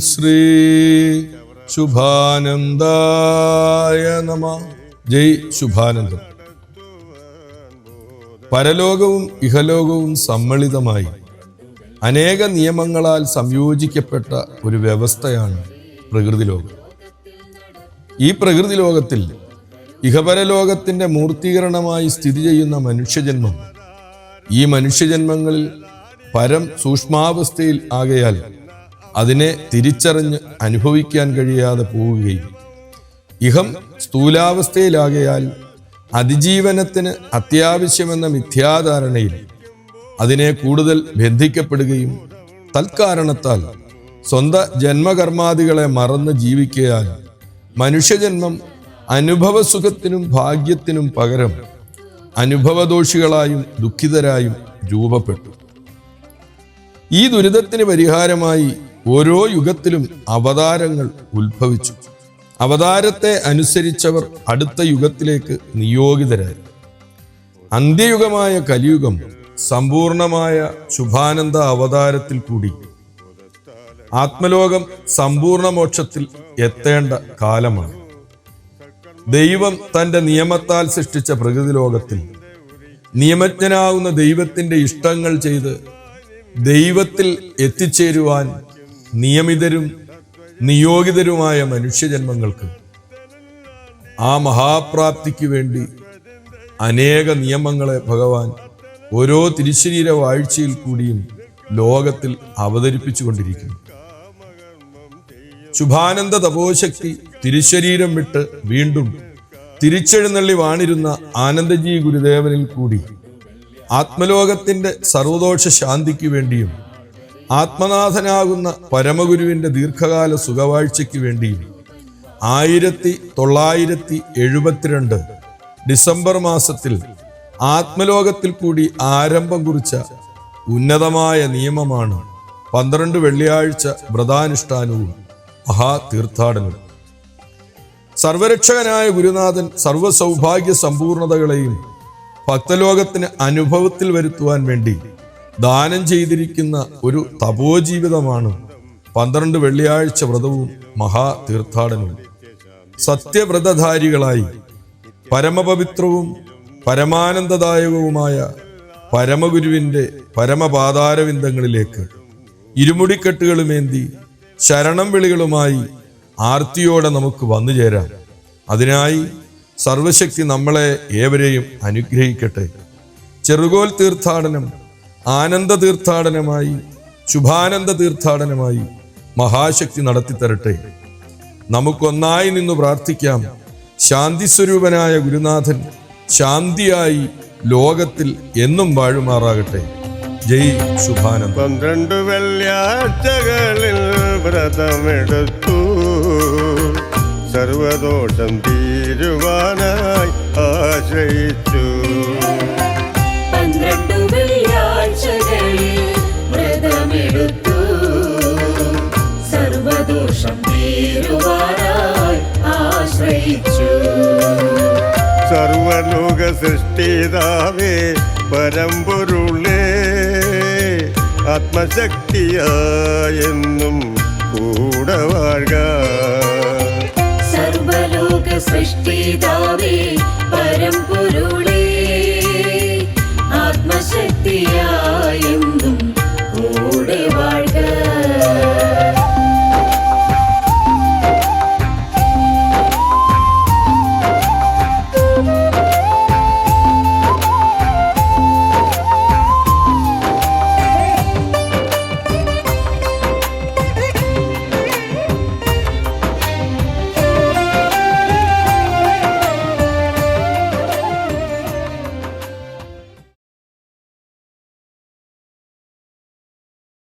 ശ്രീ ശുഭാനന്ദായ നമ. ജയ് ശുഭാനന്ദം. പരലോകവും ഇഹലോകവും സമ്മിളിതമായി. അനേക നിയമങ്ങളാൽ സംയോജിക്കപ്പെട്ട ഒരു വ്യവസ്ഥയാണ് പ്രകൃതി ലോകം ഈ പ്രകൃതി ലോകത്തിൽ ഇഹപരലോകത്തിന്റെ മൂർത്തീകരണമായി സ്ഥിതി ചെയ്യുന്ന മനുഷ്യജന്മം ഈ മനുഷ്യജന്മങ്ങളിൽ പരം സൂക്ഷ്മാവസ്ഥയിൽ ആകയാൽ അതിനെ തിരിച്ചറിഞ്ഞ് അനുഭവിക്കാൻ കഴിയാതെ പോവുകയും ഇഹം സ്ഥൂലാവസ്ഥയിലാകയാൽ അതിജീവനത്തിന് അത്യാവശ്യമെന്ന മിഥ്യാധാരണയിൽ അതിനെ കൂടുതൽ ബന്ധിക്കപ്പെടുകയും തൽക്കാരണത്താൽ സ്വന്ത ജന്മകർമാദികളെ മറന്ന് ജീവിക്കയാൽ മനുഷ്യജന്മം അനുഭവസുഖത്തിനും ഭാഗ്യത്തിനും പകരം അനുഭവദോഷികളായും ദുഃഖിതരായും രൂപപ്പെട്ടു. ഈ ദുരിതത്തിന് പരിഹാരമായി ഓരോ യുഗത്തിലും അവതാരങ്ങൾ ഉത്ഭവിച്ചു. അവതാരത്തെ അനുസരിച്ചവർ അടുത്ത യുഗത്തിലേക്ക് നിയോഗിതരായി. അന്ത്യയുഗമായ കലിയുഗം സമ്പൂർണമായ ശുഭാനന്ദ അവതാരത്തിൽ കൂടി. ആത്മലോകം സമ്പൂർണ മോക്ഷത്തിൽ എത്തേണ്ട കാലമാണ്. ദൈവം തന്റെ നിയമത്താൽ സൃഷ്ടിച്ച പ്രകൃതി ലോകത്തിൽ നിയമജ്ഞനാവുന്ന ദൈവത്തിന്റെ ഇഷ്ടങ്ങൾ ചെയ്ത് ദൈവത്തിൽ എത്തിച്ചേരുവാൻ നിയമിതരും നിയോഗിതരുമായ മനുഷ്യജന്മങ്ങൾക്ക് ആ മഹാപ്രാപ്തിക്ക് വേണ്ടി അനേക നിയമങ്ങളെ ഭഗവാൻ ഓരോ തിരിശരീര വാഴ്ചയിൽ കൂടിയും ലോകത്തിൽ അവതരിപ്പിച്ചുകൊണ്ടിരിക്കുന്നു. ശുഭാനന്ദ തപോശക്തി തിരുശരീരം വിട്ട് വീണ്ടും തിരിച്ചെഴുന്നള്ളി വാണിരുന്ന ആനന്ദജി ഗുരുദേവനിൽ കൂടി ആത്മലോകത്തിന്റെ സർവദോഷ ശാന്തിക്ക് വേണ്ടിയും ആത്മനാഥനാകുന്ന പരമഗുരുവിന്റെ ദീർഘകാല സുഖവാഴ്ചയ്ക്ക് വേണ്ടിയും ആയിരത്തി തൊള്ളായിരത്തി എഴുപത്തിരണ്ട് ഡിസംബർ മാസത്തിൽ ആത്മലോകത്തിൽ കൂടി ആരംഭം കുറിച്ച ഉന്നതമായ നിയമമാണ് പന്ത്രണ്ട് വെള്ളിയാഴ്ച വ്രതാനുഷ്ഠാനവും മഹാതീർത്ഥാടനവും. സർവരക്ഷകനായ ഗുരുനാഥൻ സർവസൗഭാഗ്യ സമ്പൂർണതകളെയും ഭക്തലോകത്തിന് അനുഭവത്തിൽ വരുത്തുവാൻ വേണ്ടി ദാനം ചെയ്തിരിക്കുന്ന ഒരു തപോജീവിതമാണ് പന്ത്രണ്ട് വെള്ളിയാഴ്ച വ്രതവും മഹാതീർത്ഥാടനവും. സത്യവ്രതധാരികളായി പരമപവിത്രവും പരമാനന്ദദായകവുമായ പരമഗുരുവിന്റെ പരമപാതാരവിന്ദങ്ങളിലേക്ക് ഇരുമുടിക്കെട്ടുകളുമേന്തി ശരണം വിളികളുമായി ആർത്തിയോടെ നമുക്ക് വന്നു ചേരാം അതിനായി സർവശക്തി നമ്മളെ ഏവരെയും അനുഗ്രഹിക്കട്ടെ. ചെറുകോൽ തീർത്ഥാടനം ആനന്ദ തീർത്ഥാടനമായി ശുഭാനന്ദ തീർത്ഥാടനമായി മഹാശക്തി നടത്തിത്തരട്ടെ. നമുക്കൊന്നായി നിന്ന് പ്രാർത്ഥിക്കാം. ശാന്തി സ്വരൂപനായ ഗുരുനാഥൻ ശാന്തിയായി ലോകത്തിൽ എന്നും വാഴുമാറാകട്ടെ. ജയ് ശുഭാനന്ദ. പന്ത്രണ്ട് വെള്ളിയാഴ്ചകളിൽ വ്രതമെടുത്തു. സർവദോഷം തീരുവാനായി ആശ്രയിച്ചു. പന്ത്രണ്ടു വെള്ളിയാഴ്ചകളിൽ വ്രതമെടുത്തു. സർവദോഷം തീരുവാനായി ആശ്രയിച്ചു. സർവലോക സൃഷ്ടിതാവേ പരമ്പൊരുളേ ആത്മശക്തിയായെന്നും കൂടെ വാഴുക. സർവലോക സൃഷ്ടിതാവേ